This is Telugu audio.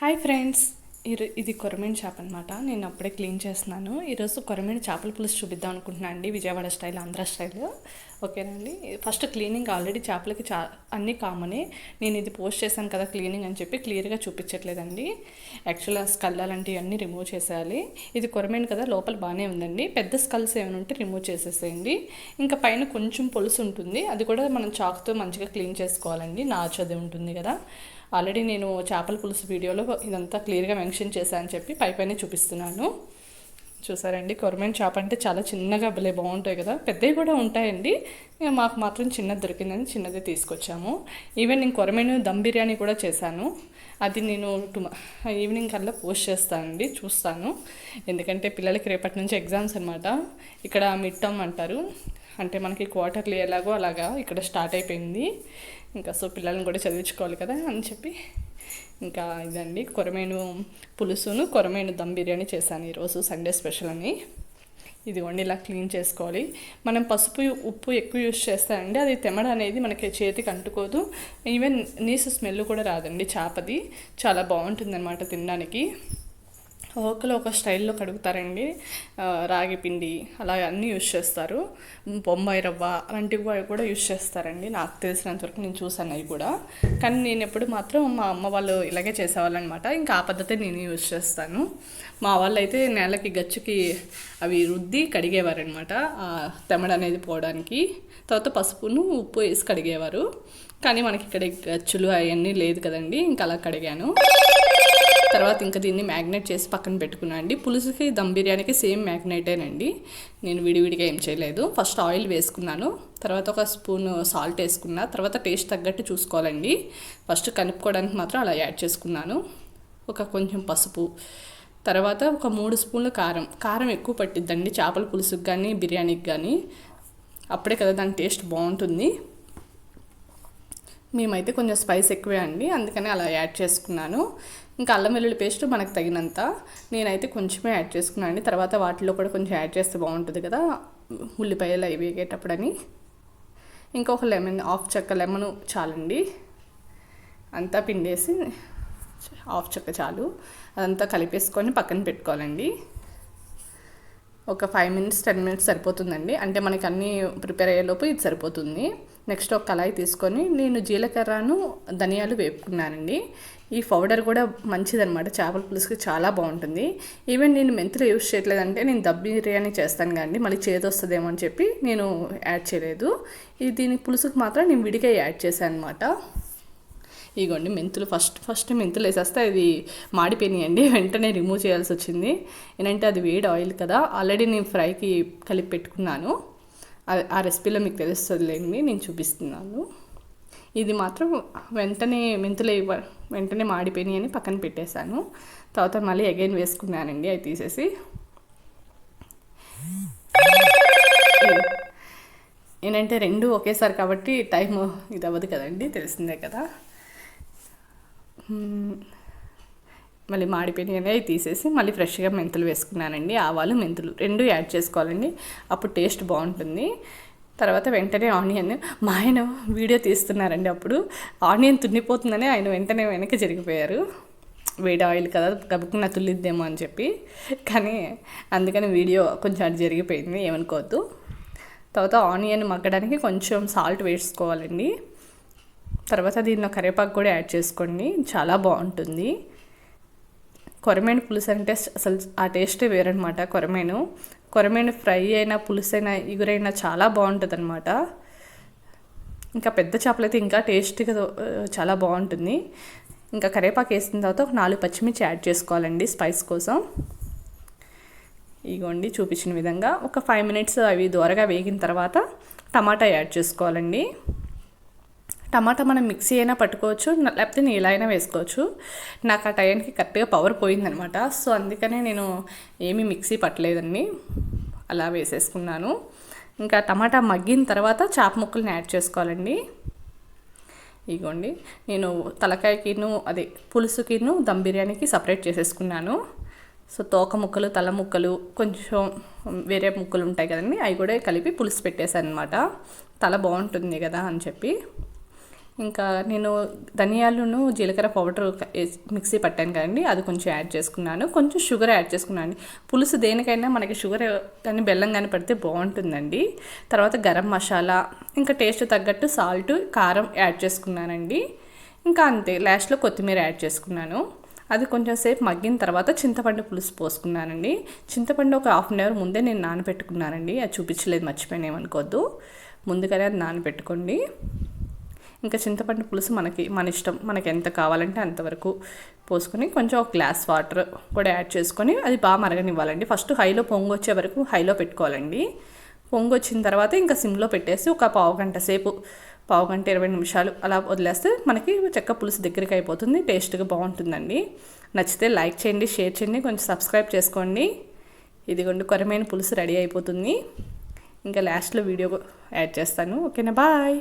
Hi friends. ఈరో ఇది కొరమేను చేప అనమాట నేను అప్పుడే క్లీన్ చేస్తున్నాను. ఈరోజు కొరమేను చేపల పులుసు చూపిద్దాం అనుకుంటున్నాను అండి. Vijayawada style Andhra style. ఓకేనండి ఫస్ట్ క్లీనింగ్ ఆల్రెడీ చేపలకి చా అన్నీ కామనే. నేను ఇది పోస్ట్ చేశాను కదా క్లీనింగ్ అని చెప్పి క్లియర్గా చూపించట్లేదండి. యాక్చువల్గా స్కల్ అలాంటివి అన్నీ రిమూవ్ చేసేయాలి. ఇది కొరమేను కదా లోపల బాగానే ఉందండి. పెద్ద స్కల్స్ ఏమైనా ఉంటే రిమూవ్ చేసేసేయండి. ఇంకా పైన కొంచెం పులుసు ఉంటుంది. అది కూడా మనం చాక్తో మంచిగా క్లీన్ చేసుకోవాలండి. నాచు అది ఉంటుంది కదా. ఆల్రెడీ నేను చేపల పులుసు వీడియోలో ఇదంతా క్లియర్గా మెన్షన్ చేశాను చెప్పి పై పైన చూపిస్తున్నాను. చూసారండి? కొరమైన చేప అంటే చాలా చిన్నగా భలే బాగుంటాయి కదా? పెద్దవి కూడా ఉంటాయండి. మాకు మాత్రం చిన్నది దొరికిందని చిన్నది తీసుకొచ్చాము. ఈవెన్ నేను కొరమైన దమ్ బిర్యానీ కూడా చేశాను. అది నేను టు ఈవినింగ్ కల్లా పోస్ట్ చేస్తానండి చూస్తాను. ఎందుకంటే పిల్లలకి రేపటి నుంచి ఎగ్జామ్స్ అనమాట ఇక్కడ మిడ్ టర్మ్ అంటారు. అంటే మనకి క్వార్టర్లీ ఎలాగో అలాగా ఇక్కడ స్టార్ట్ అయిపోయింది. ఇంకా సో పిల్లల్ని కూడా చదివించుకోవాలి కదా అని చెప్పి ఇంకా ఇదండి. కొరమేను పులుసును కొరమేను దమ్ బిర్యానీ చేశాను ఈరోజు సండే స్పెషల్ అని. ఇదిగోండి ఇలా క్లీన్ చేసుకోవాలి. మనం పసుపు ఉప్పు ఎక్కువ యూస్ చేస్తామండి అది తెమ్మడ అనేది మనకి చేతికి అంటుకోదు. ఈవెన్ నీసు స్మెల్ కూడా రాదండి చేపది. చాలా బాగుంటుంది తినడానికి. ఒక్కొక్కరు ఒక స్టైల్లో కడుగుతారండి. రాగి పిండి అలా అన్నీ యూస్ చేస్తారు. బొంబాయి రవ్వ అలాంటివి కూడా యూజ్ చేస్తారండి. నాకు తెలిసినంతవరకు నేను చూసాను అవి కూడా. కానీ నేను ఎప్పుడు మాత్రం మా అమ్మ వాళ్ళు ఇలాగే చేసేవాళ్ళు అనమాట ఇంకా ఆ పద్ధతి నేను యూస్ చేస్తాను. మా వాళ్ళు అయితే నేలకి గచ్చుకి అవి రుద్ది కడిగేవారనమాట. తెమ్మడ అనేది పోవడానికి. తర్వాత పసుపును ఉప్పు వేసి కడిగేవారు. కానీ మనకి ఇక్కడ గచ్చులు అవన్నీ లేదు కదండి. ఇంకా అలా కడిగాను. తర్వాత ఇంకా దీన్ని మ్యాగ్నేట్ చేసి పక్కన పెట్టుకున్నాను అండి. పులుసుకి దమ్ బిర్యానీకి సేమ్ మ్యాగ్నేటేనండి. నేను విడివిడిగా ఏం చేయలేదు. ఫస్ట్ ఆయిల్ వేసుకున్నాను. తర్వాత ఒక స్పూన్ సాల్ట్ వేసుకున్నా. తర్వాత టేస్ట్ తగ్గట్టు చూసుకోవాలండి. ఫస్ట్ కలుపుకోవడానికి మాత్రం అలా యాడ్ చేసుకున్నాను. ఒక కొంచెం పసుపు. తర్వాత ఒక మూడు స్పూన్ల కారం. కారం ఎక్కువ పట్టిద్దండి. చేపల పులుసుకి కానీ బిర్యానీకి కానీ అప్పుడే కదా దాని టేస్ట్ బాగుంటుంది. మేమైతే కొంచెం స్పైస్ ఎక్కువే అండి అందుకని అలా యాడ్ చేసుకున్నాను. ఇంకా అల్లం వెల్లుల్లి పేస్ట్ మనకు తగినంత నేనైతే కొంచెమే యాడ్ చేసుకున్నాను అండి. తర్వాత వాటిలో కూడా కొంచెం యాడ్ చేస్తే బాగుంటుంది కదా ఉల్లిపాయలు అవి వేగేటప్పుడని. ఇంకొక లెమన్ హాఫ్ చెక్క లెమన్ చాలండి. అంతా పిండేసి హాఫ్ చెక్క చాలు. అదంతా కలిపేసుకొని పక్కన పెట్టుకోవాలండి. ఒక ఫైవ్ మినిట్స్ టెన్ మినిట్స్ సరిపోతుందండి. అంటే మనకి అన్నీ ప్రిపేర్ అయ్యేలోపు ఇది సరిపోతుంది. నెక్స్ట్ ఒక కళాయి తీసుకొని నేను జీలకర్రను ధనియాలు వేపుకున్నానండి. ఈ పౌడర్ కూడా మంచిదనమాట చేపల పులుసుకి చాలా బాగుంటుంది. ఈవెన్ నేను మెంతులు యూస్ చేయట్లేదంటే నేను దబ్ బిర్యానీ చేస్తాను కానీ మళ్ళీ చేదు వస్తుందేమో అని చెప్పి నేను యాడ్ చేయలేదు. ఇది దీని పులుసుకు మాత్రం నేను విడిగా యాడ్ చేశాను అనమాట ఇగోండి మెంతులు ఫస్ట్ ఫస్ట్ మెంతులు వేసేస్తే అది మాడిపోయినాయండి. వెంటనే రిమూవ్ చేయాల్సి వచ్చింది. ఏంటంటే అది వేడి ఆయిల్ కదా ఆల్రెడీ నేను ఫ్రైకి కలిపి పెట్టుకున్నాను. ఆ- రెసిపీలో మీకు తెలుస్తుందిలేండి నేను చూపిస్తున్నాను. ఇది మాత్రం వెంటనే మెంతులు వెంటనే మాడిపోయినాయి అని పక్కన పెట్టేశాను. తర్వాత మళ్ళీ అగైన్ వేసుకున్నానండి అవి తీసేసి. ఏంటంటే రెండు ఒకేసారి కాబట్టి టైం ఇది అవ్వదు కదండి తెలిసిందే కదా. మళ్ళీ మాడిపోయినవి అవి తీసేసి మళ్ళీ ఫ్రెష్గా మెంతులు వేసుకున్నానండి. ఆవాలు మెంతులు రెండు యాడ్ చేసుకోవాలండి. అప్పుడు టేస్ట్ బాగుంటుంది. తర్వాత వెంటనే ఆనియన్. మా ఆయన వీడియో తీస్తున్నారండి అప్పుడు. ఆనియన్ తున్నిపోతుందని ఆయన వెంటనే వెనక్కి జరిగిపోయారు. వేడి ఆయిల్ కదా గబుక్కున తుల్లిద్దేమో అని చెప్పి. కానీ అందుకని వీడియో కొంచెం అటు జరిగిపోయింది ఏమనుకోవద్దు. తర్వాత ఆనియన్ మగ్గడానికి కొంచెం సాల్ట్ వేసుకోవాలండి. తర్వాత దీనిలో కరివేపాకు కూడా యాడ్ చేసుకోండి. చాలా బాగుంటుంది. కొరమేను పులుసు అంటే అసలు ఆ టేస్టే వేరనమాట కొరమేను. కొరమేను ఫ్రై అయినా పులుసు అయినా ఇగురైనా చాలా బాగుంటుంది అనమాట ఇంకా పెద్ద చేపలు అయితే ఇంకా టేస్ట్గా చాలా బాగుంటుంది. ఇంకా కరివేపాకు వేసిన తర్వాత ఒక నాలుగు పచ్చిమిర్చి యాడ్ చేసుకోవాలండి స్పైస్ కోసం. ఇగోండి చూపించిన విధంగా ఒక ఫైవ్ మినిట్స్ అవి దూరగా వేగిన తర్వాత టమాటా యాడ్ చేసుకోవాలండి. టమాటా మనం మిక్సీ అయినా పట్టుకోవచ్చు లేకపోతే నీళ్ళ అయినా వేసుకోవచ్చు. నాకు ఆ టైంకి కరెక్ట్గా పవర్ పోయిందనమాట. సో అందుకనే నేను ఏమీ మిక్సీ పట్టలేదండి. అలా వేసేసుకున్నాను. ఇంకా టమాటా మగ్గిన తర్వాత చాప ముక్కల్ని యాడ్ చేసుకోవాలండి. ఇగోండి. నేను తలకాయకిను అదే పులుసుకిను దమ్ బిర్యానీకి సపరేట్ చేసేసుకున్నాను. సో తోక ముక్కలు తల ముక్కలు కొంచెం వేరే ముక్కలు ఉంటాయి కదండి అవి కూడా కలిపి పులుసు పెట్టేశాను అనమాట తల బాగుంటుంది కదా అని చెప్పి. ఇంకా నేను ధనియాలను జీలకర్ర పౌడర్ మిక్సీ పట్టాను కదండి అది కొంచెం యాడ్ చేసుకున్నాను. కొంచెం షుగర్ యాడ్ చేసుకున్నాను. పులుసు దేనికైనా మనకి షుగర్ కానీ బెల్లం కానీ పెడితే బాగుంటుందండి. తర్వాత గరం మసాలా ఇంకా టేస్ట్ తగ్గట్టు సాల్ట్ కారం యాడ్ చేసుకున్నానండి. ఇంకా అంతే లాస్ట్లో కొత్తిమీర యాడ్ చేసుకున్నాను. అది కొంచెం సేపు మగ్గిన తర్వాత చింతపండు పులుసు పోసుకున్నానండి. చింతపండు ఒక హాఫ్ అన్ అవర్ ముందే నేను నానబెట్టుకున్నానండి. అది చూపించలేదు మర్చిపోయినా ఏమనుకోవద్దు ముందుగానే అది నానబెట్టుకోండి. ఇంకా చింతపండు పులుసు మనకి మన ఇష్టం. మనకి ఎంత కావాలంటే అంతవరకు పోసుకొని కొంచెం ఒక గ్లాస్ వాటర్ కూడా యాడ్ చేసుకొని అది బాగా మరగనివ్వాలండి. ఫస్ట్ హైలో పొంగు వచ్చే వరకు హైలో పెట్టుకోవాలండి. పొంగు వచ్చిన తర్వాత ఇంకా సిమ్లో పెట్టేసి ఒక పావు గంట సేపు పావు గంట ఇరవై నిమిషాలు అలా వదిలేస్తే మనకి చెక్క పులుసు దగ్గరికి అయిపోతుంది టేస్ట్గా బాగుంటుందండి. నచ్చితే లైక్ చేయండి షేర్ చేయండి కొంచెం సబ్స్క్రైబ్ చేసుకోండి. ఇదిగోండి కొరమైన పులుసు రెడీ అయిపోతుంది. ఇంకా లాస్ట్లో వీడియో యాడ్ చేస్తాను. ఓకేనా? బాయ్!